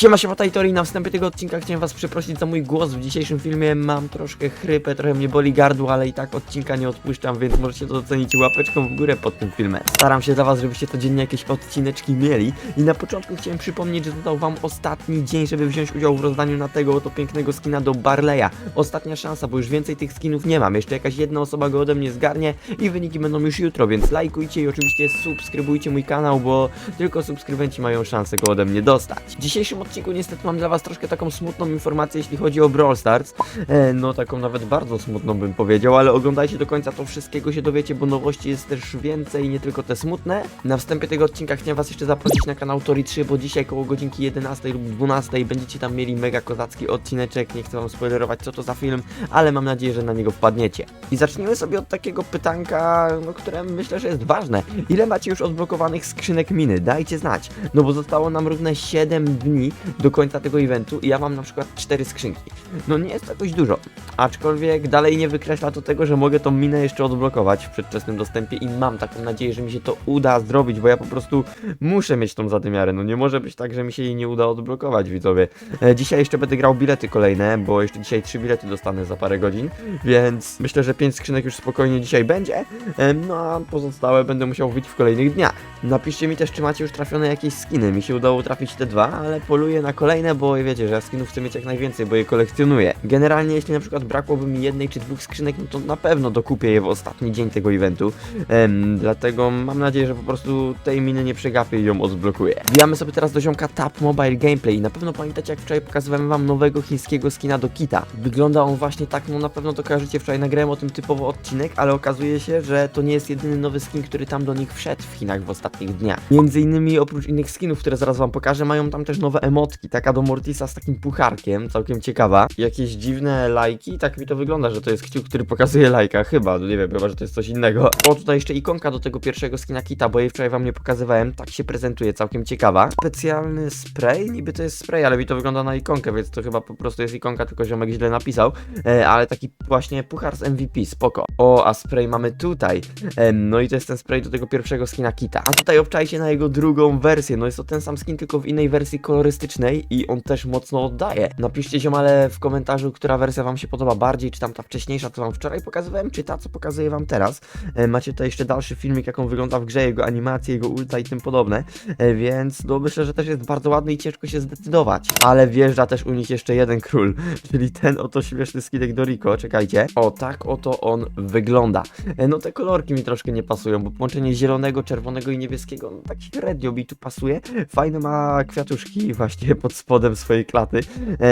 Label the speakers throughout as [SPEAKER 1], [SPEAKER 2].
[SPEAKER 1] Siema, siema, Tajtori. Na wstępie tego odcinka chciałem was przeprosić za mój głos. W dzisiejszym filmie mam troszkę chrypę, trochę mnie boli gardło, ale i tak odcinka nie odpuszczam, więc możecie to docenić łapeczką w górę pod tym filmem. Staram się dla was, żebyście codziennie jakieś odcineczki mieli. I na początku chciałem przypomnieć, że dodał wam ostatni dzień, żeby wziąć udział w rozdaniu na tego oto pięknego skina do Barleya. Ostatnia szansa, bo już więcej tych skinów nie mam. Jeszcze jakaś jedna osoba go ode mnie zgarnie i wyniki będą już jutro, więc lajkujcie i oczywiście subskrybujcie mój kanał, bo tylko subskrybenci mają szansę go ode mnie dostać. Dzisiejszym odcinku niestety mam dla was troszkę taką smutną informację, jeśli chodzi o Brawl Stars. E, no taką nawet bardzo smutną bym powiedział, ale oglądajcie do końca, to wszystkiego się dowiecie, bo nowości jest też więcej, nie tylko te smutne. Na wstępie tego odcinka chciałem was jeszcze zaprosić na kanał Tori 3, bo dzisiaj koło godzinki 11 lub 12 będziecie tam mieli mega kozacki odcineczek, nie chcę wam spoilerować co to za film, ale mam nadzieję, że na niego wpadniecie. I zacznijmy sobie od takiego pytanka, no, które myślę, że jest ważne. Ile macie już odblokowanych skrzynek miny? Dajcie znać. No bo zostało nam równe 7 dni do końca tego eventu i ja mam na przykład 4 skrzynki. No nie jest to jakoś dużo, aczkolwiek dalej nie wykreśla to tego, że mogę tą minę jeszcze odblokować w przedwczesnym dostępie i mam taką nadzieję, że mi się to uda zrobić, bo ja po prostu muszę mieć tą zadymiarę. No nie może być tak, że mi się jej nie uda odblokować, widzowie. E, dzisiaj jeszcze będę grał bilety kolejne, bo jeszcze dzisiaj 3 bilety dostanę za parę godzin, więc myślę, że 5 skrzynek już spokojnie dzisiaj będzie, e, no a pozostałe będę musiał wyjść w kolejnych dniach. Napiszcie mi też, czy macie już trafione jakieś skiny. Mi się udało trafić te dwa, ale poluję na kolejne, bo wiecie, że ja skinów chcę mieć jak najwięcej, bo je kolekcjonuję. Generalnie, jeśli na przykład brakłoby mi jednej czy dwóch skrzynek, no to na pewno dokupię je w ostatni dzień tego eventu. Dlatego mam nadzieję, że po prostu tej miny nie przegapię i ją odblokuję. Wbijamy sobie teraz do ziomka Tap Mobile Gameplay. I na pewno pamiętacie, jak wczoraj pokazywałem wam nowego chińskiego skina do Kita. Wygląda on właśnie tak, no na pewno to kojarzycie, wczoraj nagrałem o tym typowo odcinek, ale okazuje się, że to nie jest jedyny nowy skin, który tam do nich wszedł w Chinach w ostatnich dniach. Między innymi oprócz innych skinów, które zaraz wam pokażę, mają tam też nowe emotki. Taka do Mortisa z takim pucharkiem, całkiem ciekawa. Jakieś dziwne lajki, tak mi to wygląda, że to jest kciuk, który pokazuje lajka. Chyba, no nie wiem, chyba, że to jest coś innego. O, tutaj jeszcze ikonka do tego pierwszego skina Kita, bo jej wczoraj wam nie pokazywałem. Tak się prezentuje, całkiem ciekawa. Specjalny spray, niby to jest spray, ale mi to wygląda na ikonkę, więc to chyba po prostu jest ikonka, tylko ziomek źle napisał. E, ale taki właśnie puchar z MVP, spoko. O, a spray mamy tutaj. Em, no i to jest ten spray do tego pierwszego skina Kita. A tutaj obczajcie na jego drugą wersję. No jest to ten sam skin, tylko w innej wersji kolorystycznej i on też mocno oddaje. Napiszcie ziomale w komentarzu, która wersja wam się podoba bardziej, czy tam ta wcześniejsza, co wam wczoraj pokazywałem, czy ta, co pokazuję wam teraz. E, macie tutaj jeszcze dalszy filmik, jak on wygląda w grze, jego animacje, jego ulta i tym podobne. E, więc no myślę, że też jest bardzo ładny i ciężko się zdecydować. Ale wjeżdża też u nich jeszcze jeden król, czyli ten oto śmieszny skinek do Rico. Czekajcie. O, tak oto on wygląda. E, No te kolorki mi troszkę nie pasują, bo połączenie zielonego, czerwonego i niebieskiego, no tak średnio mi tu pasuje. Fajne ma kwiatuszki właśnie pod spodem swojej klaty.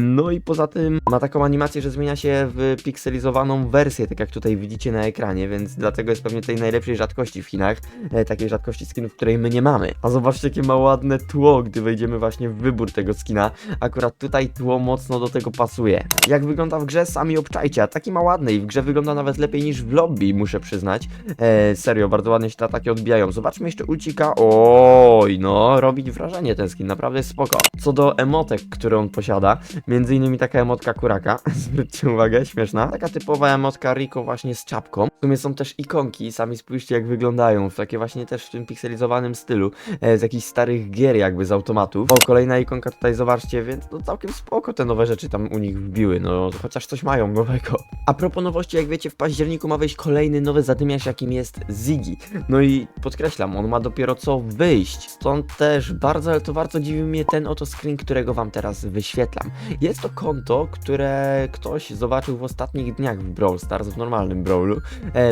[SPEAKER 1] No i poza tym ma taką animację, że zmienia się w pikselizowaną wersję, tak jak tutaj widzicie na ekranie, więc dlatego jest pewnie tej najlepszej rzadkości w Chinach, e, takiej rzadkości skinów, której my nie mamy. A zobaczcie, jakie ma ładne tło, gdy wejdziemy właśnie w wybór tego skina. Akurat tutaj tło mocno do tego pasuje. Jak wygląda w grze, sami obczajcie, a taki ma ładny i w grze wygląda nawet lepiej niż w lobby, muszę przyznać. E, serio, bardzo ładnie się te ataki odbijają. Zobaczmy jeszcze ulcika. Oj, no, robić wrażenie ten skin, naprawdę spoko. Co do emotek, które on posiada, między innymi taka emotka kuraka, zwróćcie uwagę, śmieszna. Taka typowa emotka Rico właśnie z czapką. W sumie są też ikonki, sami spójrzcie jak wyglądają, w takie właśnie też w tym pikselizowanym stylu, e, z jakichś starych gier jakby z automatów. O, kolejna ikonka tutaj, zobaczcie, więc no całkiem spoko te nowe rzeczy tam u nich wbiły, no chociaż coś mają nowego. A propos nowości, jak wiecie, w październiku ma wyjść kolejny nowy zadymiarz, jakim jest Ziggy. No i podkreślam, on ma dopiero co wyjść, stąd też bardzo, ale to bardzo dziwi mnie ten oto screen, którego wam teraz wyświetlam. Jest to konto, które ktoś zobaczył w ostatnich dniach w Brawl Stars, w normalnym Brawlu.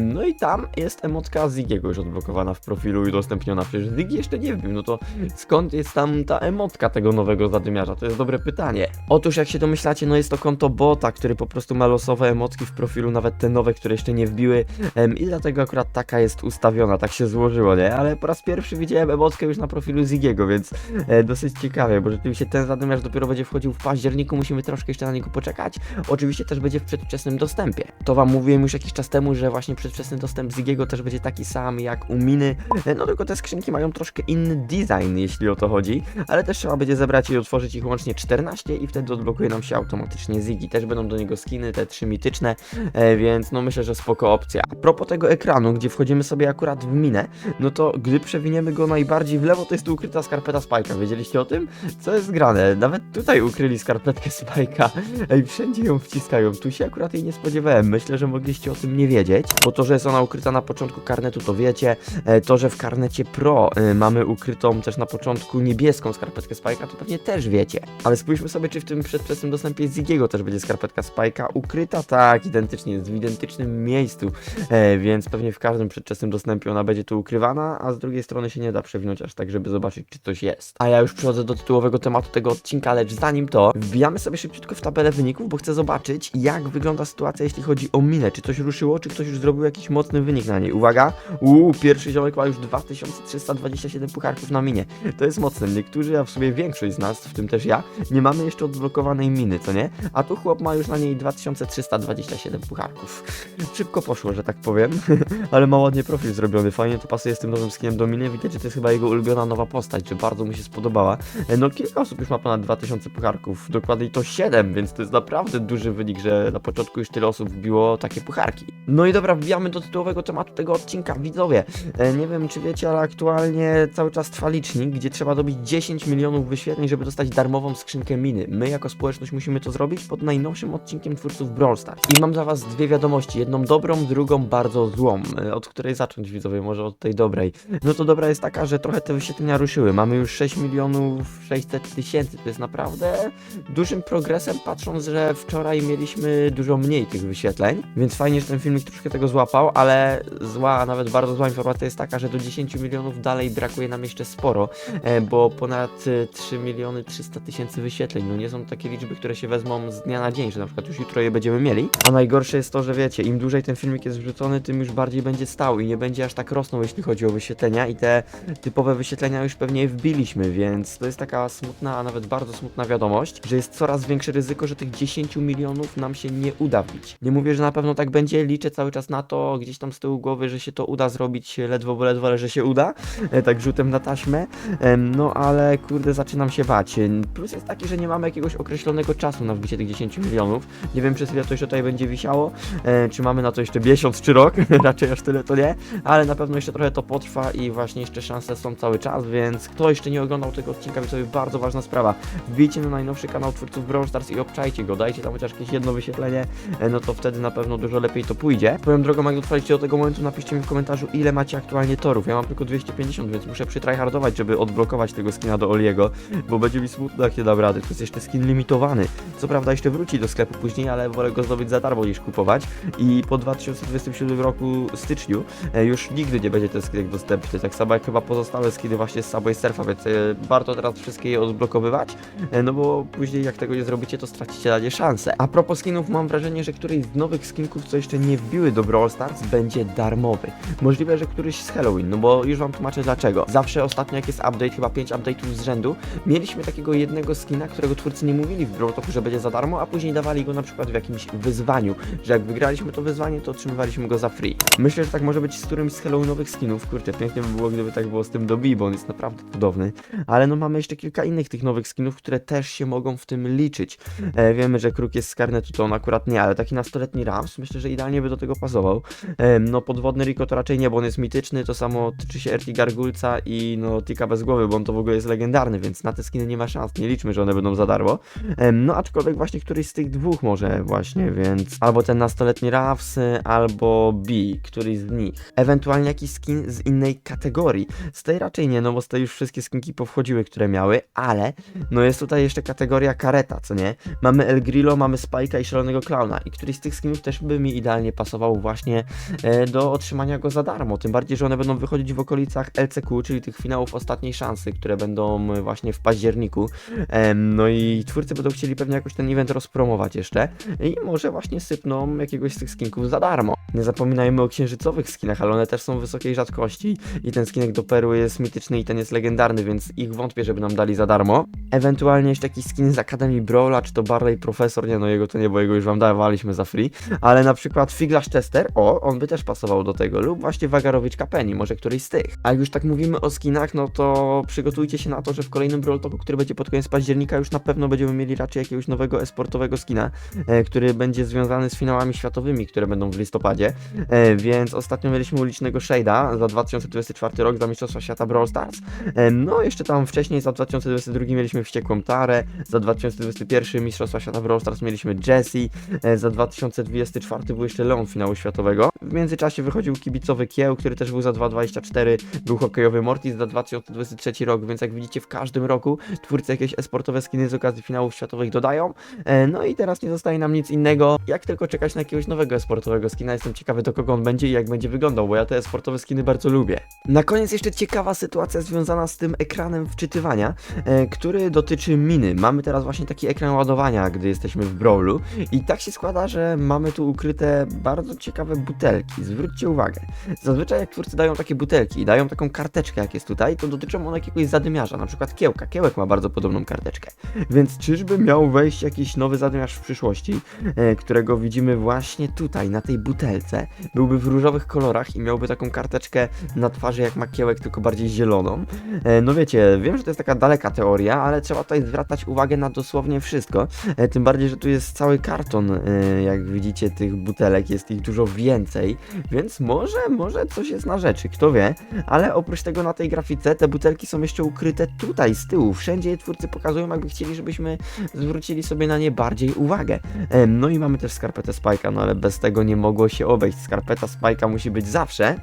[SPEAKER 1] No i tam jest emotka Ziggiego już odblokowana w profilu i udostępniona. Przecież Ziggy jeszcze nie wbił, no to skąd jest tam ta emotka tego nowego zadymiarza? To jest dobre pytanie. Otóż jak się domyślacie, no jest to konto bota, który po prostu ma losowe emotki w profilu, nawet te nowe, które jeszcze nie wbiły i dlatego akurat taka jest ustawiona, tak się złożyło, nie? Ale po raz pierwszy widziałem emotkę już na profilu Ziggiego, więc e, dosyć ciekawie, bo rzeczywiście ten zadymiarz dopiero będzie wchodził w październiku, musimy troszkę jeszcze na niego poczekać. Oczywiście też będzie w przedwczesnym dostępie. To wam mówiłem już jakiś czas temu, że właśnie przedwczesny dostęp Ziggiego też będzie taki sam jak u Miny, E, no tylko te skrzynki mają troszkę inny design, jeśli o to chodzi, ale też trzeba będzie zebrać i otworzyć ich łącznie 14 i wtedy odblokuje nam się automatycznie Ziggy. Też będą do niego skiny, te trzy mityczne, e, więc no myślę, że spoko opcja. A propos tego ekranu, gdzie wchodzimy sobie akurat w minę, no to gdy przewiniemy go najbardziej w lewo, to jest tu ukryta skarpeta Spike'a. Wiedzieliście o tym? Co jest grane? Nawet tutaj ukryli skarpetkę Spike'a. Ej, wszędzie ją wciskają. Tu się akurat jej nie spodziewałem. Myślę, że mogliście o tym nie wiedzieć. Bo to, że jest ona ukryta na początku karnetu, to wiecie. E, To, że w karnecie Pro e, mamy ukrytą też na początku niebieską skarpetkę Spike'a, to pewnie też wiecie. Ale spójrzmy sobie, czy w tym przedwczesnym dostępie Zigiego też będzie skarpetka Spike'a ukryta. Tak, identycznie, jest w identycznym miejscu. E, więc pewnie w każdym przedwczesnym dostępie ona będzie tu ukrywana, a z drugiej strony się nie da przewinąć aż tak, żeby zobaczyć, czy coś jest. A ja już przechodzę do tytułowego tematu tego odcinka, lecz zanim to, wbijamy sobie szybciutko w tabelę wyników, bo chcę zobaczyć, jak wygląda sytuacja, jeśli chodzi o minę. Czy coś ruszyło, czy ktoś już zrobił jakiś mocny wynik na niej. Uwaga! Uuu, pierwszy ziomek ma już 2327 pucharków na minie. To jest mocne. Niektórzy, a w sumie większość z nas, w tym też ja, nie mamy jeszcze odblokowanej miny, co nie? A tu chłop ma już na niej 2327 pucharków. Szybko poszło, że tak powiem, ale ma ładnie profil zrobiony, fajnie to pasuje z tym nowym skinem do miny, widać, że to jest chyba jego ulubiona nowa postać, że bardzo mu się spodobała. E, No kilka osób już ma ponad 2000 pucharków, dokładniej to 7, więc to jest naprawdę duży wynik, że na początku już tyle osób wbiło takie pucharki. No i dobra, wbijamy do tytułowego tematu tego odcinka, widzowie. E, Nie wiem czy wiecie, ale aktualnie cały czas trwa licznik, gdzie trzeba dobić 10 milionów wyświetleń, żeby dostać darmową skrzynkę miny. My jako społeczność musimy to zrobić pod najnowszym odcinkiem twórców Brawl Stars. I mam dla was dwie wiadomości, jedną dobrą, drugą bardzo złą. E, Od której zacząć widzowie, może od tej dobrej. No to dobra jest taka, że trochę te wyświetlenia ruszyły. Mamy już 6 milionów 600 tysięcy, to jest naprawdę dużym progresem, patrząc, że wczoraj mieliśmy dużo mniej tych wyświetleń, więc fajnie, że ten filmik troszkę tego złapał, ale zła, a nawet bardzo zła informacja jest taka, że do 10 milionów dalej brakuje nam jeszcze sporo, e, bo ponad e, 3 miliony 300 tysięcy wyświetleń, no nie są to takie liczby, które się wezmą z dnia na dzień, że na przykład już jutro je będziemy mieli, a najgorsze jest to, że wiecie, im dłużej ten filmik jest wrzucony, tym już bardziej będzie stał i nie będzie aż tak rosnął, jeśli chodzi o wyświetlenia i te typowe wyświetlenia już pewnie wbiliśmy, więc to jest taka smutna, a nawet bardzo smutna wiadomość, że jest coraz większe ryzyko, że tych 10 milionów nam się nie uda wbić. Nie mówię, że na pewno tak będzie, liczę cały czas na to, gdzieś tam z tyłu głowy, że się to uda zrobić ledwo, bo ledwo, ale że się uda, e, tak rzutem na taśmę, no ale kurde, zaczynam się bać. Plus jest taki, że nie mamy jakiegoś określonego czasu na wbicie tych 10 milionów. Nie wiem przez ile to jeszcze tutaj będzie wisiało, e, czy mamy na to jeszcze miesiąc czy rok, raczej aż tyle to nie, ale na pewno jeszcze trochę to potrwa i właśnie jeszcze szanse są cały czas, więc kto jeszcze nie oglądał tego odcinka, więc sobie bardzo ważna sprawa. Wbijcie na najnowszy kanał twórców Brawl Stars i obczajcie go, dajcie tam chociaż jakieś jedno wyświetlenie, e, no to wtedy na pewno dużo lepiej to pójdzie. Swoją drogą, jak dotrwaliście do tego momentu, napiszcie mi w komentarzu, ile macie aktualnie torów. Ja mam tylko 250, więc muszę przytryhardować, żeby odblokować tego skina do Oliego, bo będzie mi smutno, jak nie dam rady. To jest jeszcze skin limitowany. Co prawda jeszcze wróci do sklepu później, ale wolę go zdobyć za darmo niż kupować. I po 2027 roku styczniu e, już nigdy nie będzie ten skinek dostępny. Tak samo jak chyba pozostałe skiny właśnie z Subway Surfa, więc e, warto teraz wszystkie je odblokowywać, no bo później jak tego nie zrobicie, to stracicie na nie szansę. A propos skinów, mam wrażenie, że któryś z nowych skinków, co jeszcze nie wbiły do Brawl Stars, będzie darmowy. Możliwe, że któryś z Halloween, no bo już wam tłumaczę dlaczego. Zawsze ostatnio jak jest update, chyba 5 update'ów z rzędu, mieliśmy takiego jednego skina, którego twórcy nie mówili w Brawl Talku, że będzie za darmo, a później dawali go na przykład w jakimś wyzwaniu, że jak wygraliśmy to wyzwanie, to otrzymywaliśmy go za free. Myślę, że tak może być z którymś z Halloweenowych skinów, kurczę, pięknie by było, gdyby tak było z tym Dobby, bo on jest naprawdę cudowny, ale no mamy jeszcze kilka innych tych nowych skinów, które też się mogą w tym liczyć. E, wiemy, że Kruk jest z karnetu, on akurat nie, ale taki nastoletni Rams, myślę, że idealnie by do tego pasował. No podwodny Rico to raczej nie, bo on jest mityczny, to samo tyczy się Erti Gargulca i no Tika bez głowy, bo on to w ogóle jest legendarny, więc na te skiny nie ma szans, nie liczmy, że one będą za darmo. No aczkolwiek właśnie któryś z tych dwóch może właśnie, więc albo ten nastoletni Ravs, y, albo B, któryś z nich. Ewentualnie jakiś skin z innej kategorii. Z tej raczej nie, no bo z tej już wszystkie skinki powchodziły, które miały, ale no jest tutaj jeszcze kategoria kareta, co nie? Mamy El Grillo, mamy Spike'a i Szalonego Clowna i któryś z tych skinów też by mi idealnie pasował właśnie e, do otrzymania go za darmo, tym bardziej, że one będą wychodzić w okolicach LCQ, czyli tych finałów ostatniej szansy, które będą e, właśnie w październiku. No i twórcy będą chcieli pewnie jakoś ten event rozpromować jeszcze i może właśnie sypną jakiegoś z tych skinków za darmo. Nie zapominajmy o księżycowych skinach, ale one też są wysokiej rzadkości i ten skinek do perły jest mityczny i ten jest legendarny, więc ich wątpię, żeby nam dali za darmo. Ewentualnie jeszcze jakiś skin z Akademii Brawla, czy to Barley Professor, nie no jego to nie, bo jego już wam dawaliśmy za free, ale na przykład Figlash Tester, o, on by też pasował do tego, lub właśnie Wagarowiczka Penny, może któryś z tych. A jak już tak mówimy o skinach, no to przygotujcie się na to, że w kolejnym Brawl Talku, który będzie pod koniec października, już na pewno będziemy mieli raczej jakiegoś nowego esportowego skina, e, który będzie związany z finałami światowymi, które będą w listopadzie, e, więc ostatnio mieliśmy ulicznego Shade'a za 2024 rok za Mistrzostwa Świata Brawl Stars, e, no jeszcze tam wcześniej za 2025 2022 mieliśmy Wściekłą Tarę, za 2021 Mistrzostwa Świata Brawl Stars mieliśmy Jessie, e, za 2024 był jeszcze Leon finału światowego. W międzyczasie wychodził kibicowy Kieł, który też był za 2024, był hokejowy Mortis za 2023 rok, więc jak widzicie w każdym roku twórcy jakieś esportowe skiny z okazji finałów światowych dodają. E, No i teraz nie zostaje nam nic innego, jak tylko czekać na jakiegoś nowego esportowego skina. Jestem ciekawy do kogo on będzie i jak będzie wyglądał, bo ja te esportowe skiny bardzo lubię. Na koniec jeszcze ciekawa sytuacja związana z tym ekranem wczytywania, e, który dotyczy miny. Mamy teraz właśnie taki ekran ładowania, gdy jesteśmy w Brawlu i tak się składa, że mamy tu ukryte bardzo ciekawe butelki. Zwróćcie uwagę. Zazwyczaj jak twórcy dają takie butelki i dają taką karteczkę jak jest tutaj, to dotyczą one jakiegoś zadymiarza, na przykład kiełka. Kiełek ma bardzo podobną karteczkę. Więc czyżby miał wejść jakiś nowy zadymiarz w przyszłości, e, którego widzimy właśnie tutaj, na tej butelce. Byłby w różowych kolorach i miałby taką karteczkę na twarzy jak ma kiełek, tylko bardziej zieloną. E, No wiecie, wiem, że to jest taka daleka teoria, ale trzeba tutaj zwracać uwagę na dosłownie wszystko. E, Tym bardziej, że tu jest cały karton, e, jak widzicie, tych butelek, jest ich dużo więcej, więc może, może coś jest na rzeczy, kto wie. Ale oprócz tego na tej grafice te butelki są jeszcze ukryte tutaj, z tyłu. Wszędzie je twórcy pokazują, jakby chcieli, żebyśmy zwrócili sobie na nie bardziej uwagę. No i mamy też skarpetę Spike'a, no ale bez tego nie mogło się obejść. Skarpeta Spike'a musi być zawsze.